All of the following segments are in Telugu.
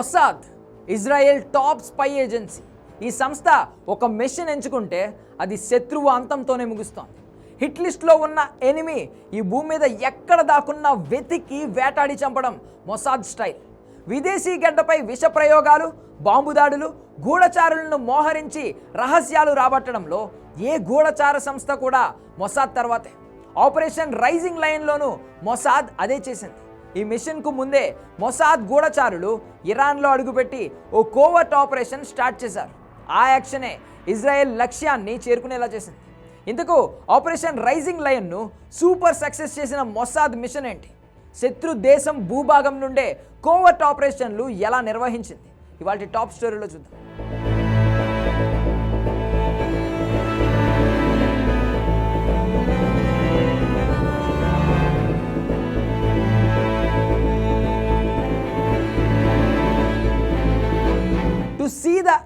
Mossad Israel top spy agency. ఈ సంస్థ ఒక మెషిన్ ఎంచుకుంటే అది శత్రువు అంతంతోనే ముగుస్తోంది. హిట్ లిస్ట్లో ఉన్న ఎనిమి ఈ భూమి మీద ఎక్కడ దాకున్నా వెతికి వేటాడి చంపడం మొసాద్ స్టైల్. విదేశీ గడ్డపై విష ప్రయోగాలు బాంబు దాడులు గూఢచారులను మోహరించి రహస్యాలు రాబట్టడంలో ఏ గూఢచార సంస్థ కూడా మొసాద్ తర్వాతే. ఆపరేషన్ రైజింగ్ లైన్లోనూ మొసాద్ అదే చేసింది. ఈ మిషన్కు ముందే మొసాద్ గూఢచారులు ఇరాన్లో అడుగుపెట్టి ఓ కోవర్ట్ ఆపరేషన్ స్టార్ట్ చేశారు. ఆ యాక్షనే ఇజ్రాయెల్ లక్ష్యాన్ని చేరుకునేలా చేసింది. ఇందుకు ఆపరేషన్ రైజింగ్ లయన్ను సూపర్ సక్సెస్ చేసిన మొసాద్ మిషన్ ఏంటి? శత్రు దేశం భూభాగం నుండే కోవర్ట్ ఆపరేషన్లు ఎలా నిర్వహించింది? ఇవాళ టాప్ స్టోరీలో చూద్దాం.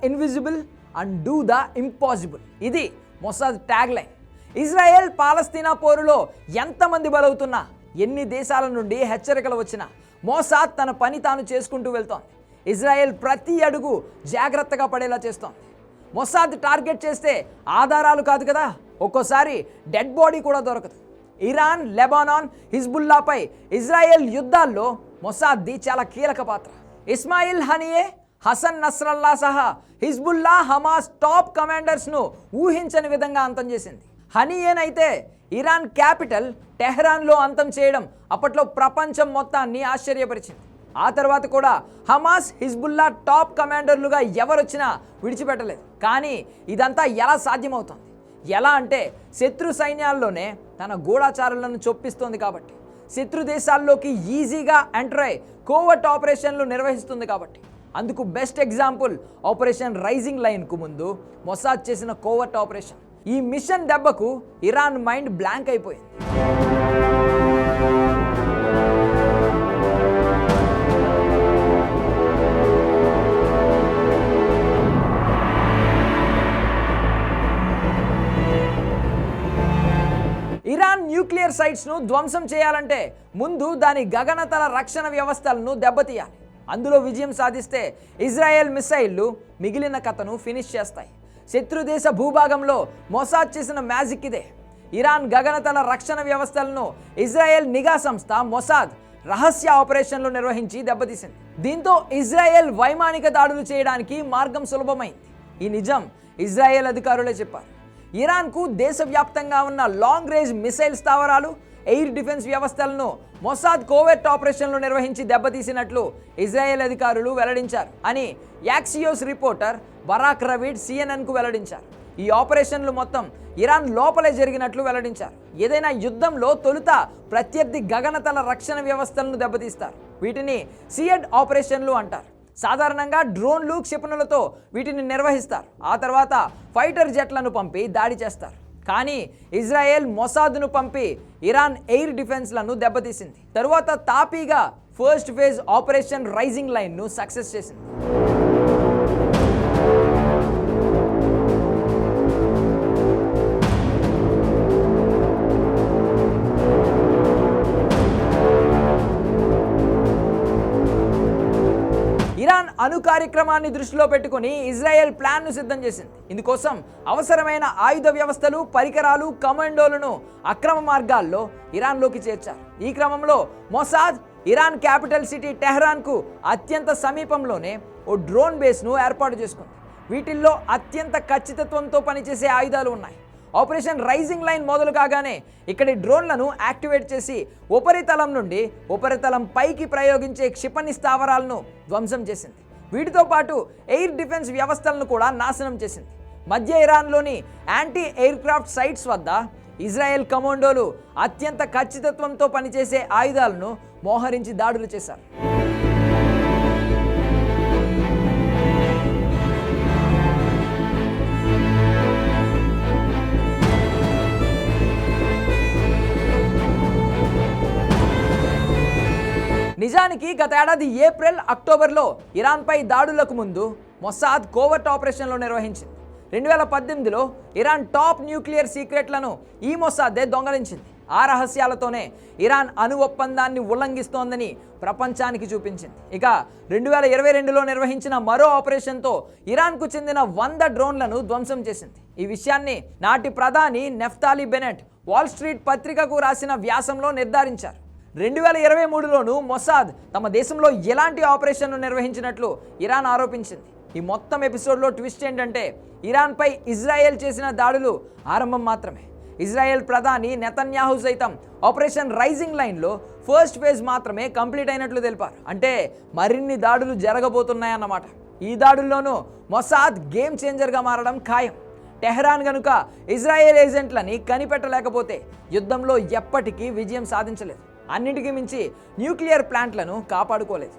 Invisible and do the impossible ఇది Mossad tag line Israel Palestine పోరులో ఎంతమంది బలవుతున్నా ఎన్ని దేశాల నుండి హెచ్చరికలు వచ్చినా మోసాద్ తన పని తాను చేసుకుంటూ వెళ్తోంది. ఇజ్రాయెల్ ప్రతి అడుగు జాగ్రత్తగా పడేలా చేస్తోంది. మొసాద్ టార్గెట్ చేస్తే ఆధారాలు కాదు కదా ఒక్కోసారి డెడ్ బాడీ కూడా దొరకదు. ఇరాన్ లెబానాన్ హిజ్బుల్లాపై ఇజ్రాయెల్ యుద్ధాల్లో మొసాద్ది చాలా కీలక పాత్ర. ఇస్మాయిల్ హనియే హసన్ నస్రల్లా సహా హిజ్బుల్లా హమాస్ టాప్ కమాండర్స్ను ఊహించని విధంగా అంతం చేసింది. హనీయేనైతే ఇరాన్ క్యాపిటల్ టెహ్రాన్లో అంతం చేయడం అప్పట్లో ప్రపంచం మొత్తాన్ని ఆశ్చర్యపరిచింది. ఆ తర్వాత కూడా హమాస్ హిజ్బుల్లా టాప్ కమాండర్లుగా ఎవరొచ్చినా విడిచిపెట్టలేదు. కానీ ఇదంతా ఎలా సాధ్యమవుతుంది? ఎలా అంటే శత్రు సైన్యాల్లోనే తన గూఢాచారులను చొప్పిస్తోంది కాబట్టి. శత్రు దేశాల్లోకి ఈజీగా ఎంటర్ అయి కోవర్ట్ ఆపరేషన్లు నిర్వహిస్తుంది కాబట్టి. అందుకు బెస్ట్ ఎగ్జాంపుల్ ఆపరేషన్ రైజింగ్ లైన్కు ముందు మొసాద్ చేసిన కోవర్ట్ ఆపరేషన్ ఈ మిషన్ దెబ్బకు ఇరాన్ మైండ్ బ్లాంక్ అయిపోయింది. ఇరాన్ న్యూక్లియర్ సైట్స్ను ధ్వంసం చేయాలంటే ముందు దాని గగనతల రక్షణ వ్యవస్థలను దెబ్బతీయాలి. అందులో విజయం సాధిస్తే ఇజ్రాయెల్ మిసైళ్ళు మిగిలిన కథను ఫినిష్ చేస్తాయి. శత్రుదేశ భూభాగంలో మొసాద్ చేసిన మ్యాజిక్ ఇదే. ఇరాన్ గగనతల రక్షణ వ్యవస్థలను ఇజ్రాయెల్ నిఘా సంస్థ మొసాద్ రహస్య ఆపరేషన్లు నిర్వహించి దెబ్బతీసింది. దీంతో ఇజ్రాయెల్ వైమానిక దాడులు చేయడానికి మార్గం సులభమైంది. ఈ నిజం ఇజ్రాయెల్ అధికారులే చెప్పారు. ఇరాన్కు దేశవ్యాప్తంగా ఉన్న లాంగ్ రేంజ్ మిసైల్ స్థావరాలు ఎయిర్ డిఫెన్స్ వ్యవస్థలను మొసాద్ కోవెట్ ఆపరేషన్లు నిర్వహించి దెబ్బతీసినట్లు ఇజ్రాయెల్ అధికారులు వెల్లడించారు అని యాక్సియోస్ రిపోర్టర్ బరాక్ రవీడ్ సిఎన్ఎన్కు వెల్లడించారు. ఈ ఆపరేషన్లు మొత్తం ఇరాన్ లోపలే జరిగినట్లు వెల్లడించారు. ఏదైనా యుద్ధంలో తొలుత ప్రత్యర్థి గగనతల రక్షణ వ్యవస్థలను దెబ్బతీస్తారు. వీటిని సిఎడ్ ఆపరేషన్లు అంటారు. సాధారణంగా డ్రోన్లు క్షిపణులతో వీటిని నిర్వహిస్తారు. ఆ తర్వాత ఫైటర్ జెట్లను పంపి దాడి చేస్తారు. కానీ ఇజ్రాయెల్ మొసాద్ను పంపి ఇరాన్ ఎయిర్ డిఫెన్స్లను దెబ్బతీసింది. తరువాత తాపీగా ఫస్ట్ ఫేజ్ ఆపరేషన్ రైజింగ్ లైన్ను సక్సెస్ చేసింది. అణు కార్యక్రమాన్ని దృష్టిలో పెట్టుకుని ఇజ్రాయెల్ ప్లాన్ను సిద్ధం చేసింది. ఇందుకోసం అవసరమైన ఆయుధ వ్యవస్థలు పరికరాలు కమాండోలను అక్రమ మార్గాల్లో ఇరాన్లోకి చేర్చారు. ఈ క్రమంలో మొసాద్ ఇరాన్ క్యాపిటల్ సిటీ టెహ్రాన్కు అత్యంత సమీపంలోనే ఓ డ్రోన్ బేస్ను ఏర్పాటు చేసుకుంది. వీటిల్లో అత్యంత ఖచ్చితత్వంతో పనిచేసే ఆయుధాలు ఉన్నాయి. ఆపరేషన్ రైజింగ్ లైన్ మొదలు కాగానే ఇక్కడి డ్రోన్లను యాక్టివేట్ చేసి ఉపరితలం నుండి ఉపరితలం పైకి ప్రయోగించే క్షిపణి స్థావరాలను ధ్వంసం చేసింది. వీటితో పాటు ఎయిర్ డిఫెన్స్ వ్యవస్థలను కూడా నాశనం చేసింది. మధ్య ఇరాన్లోని యాంటీ ఎయిర్క్రాఫ్ట్ సైట్స్ వద్ద ఇజ్రాయెల్ కమాండోలు అత్యంత ఖచ్చితత్వంతో పనిచేసే ఆయుధాలను మోహరించి దాడులు చేశారు. నిజానికి గత ఏడాది ఏప్రిల్ అక్టోబర్లో ఇరాన్పై దాడులకు ముందు మొసాద్ కోవర్ట్ ఆపరేషన్లు నిర్వహించింది. రెండు వేల పద్దెనిమిదిలో ఇరాన్ టాప్ న్యూక్లియర్ సీక్రెట్లను ఈ మొసాదే దొంగలించింది. ఆ రహస్యాలతోనే ఇరాన్ అణు ఒప్పందాన్ని ఉల్లంఘిస్తోందని ప్రపంచానికి చూపించింది. ఇక రెండు వేల ఇరవై రెండులో నిర్వహించిన మరో ఆపరేషన్తో ఇరాన్కు చెందిన వంద డ్రోన్లను ధ్వంసం చేసింది. ఈ విషయాన్ని నాటి ప్రధాని నెఫ్తాలీ బెనెట్ వాల్ స్ట్రీట్ పత్రికకు రాసిన వ్యాసంలో నిర్ధారించారు. రెండు వేల ఇరవై మూడులోనూ మొసాద్ తమ దేశంలో ఎలాంటి ఆపరేషన్ను నిర్వహించినట్లు ఇరాన్ ఆరోపించింది. ఈ మొత్తం ఎపిసోడ్లో ట్విస్ట్ ఏంటంటే ఇరాన్పై ఇజ్రాయెల్ చేసిన దాడులు ఆరంభం మాత్రమే. ఇజ్రాయెల్ ప్రధాని నెతన్యాహు సైతం ఆపరేషన్ రైజింగ్ లైన్లో ఫస్ట్ ఫేజ్ మాత్రమే కంప్లీట్ అయినట్లు తెలిపారు. అంటే మరిన్ని దాడులు జరగబోతున్నాయన్నమాట. ఈ దాడుల్లోనూ మొసాద్ గేమ్ చేంజర్గా మారడం ఖాయం. టెహ్రాన్ గనుక ఇజ్రాయెల్ ఏజెంట్లని కనిపెట్టలేకపోతే యుద్ధంలో ఎప్పటికీ విజయం సాధించలేదు. అన్నిటికీ మించి న్యూక్లియర్ ప్లాంట్లను కాపాడుకోలేదు.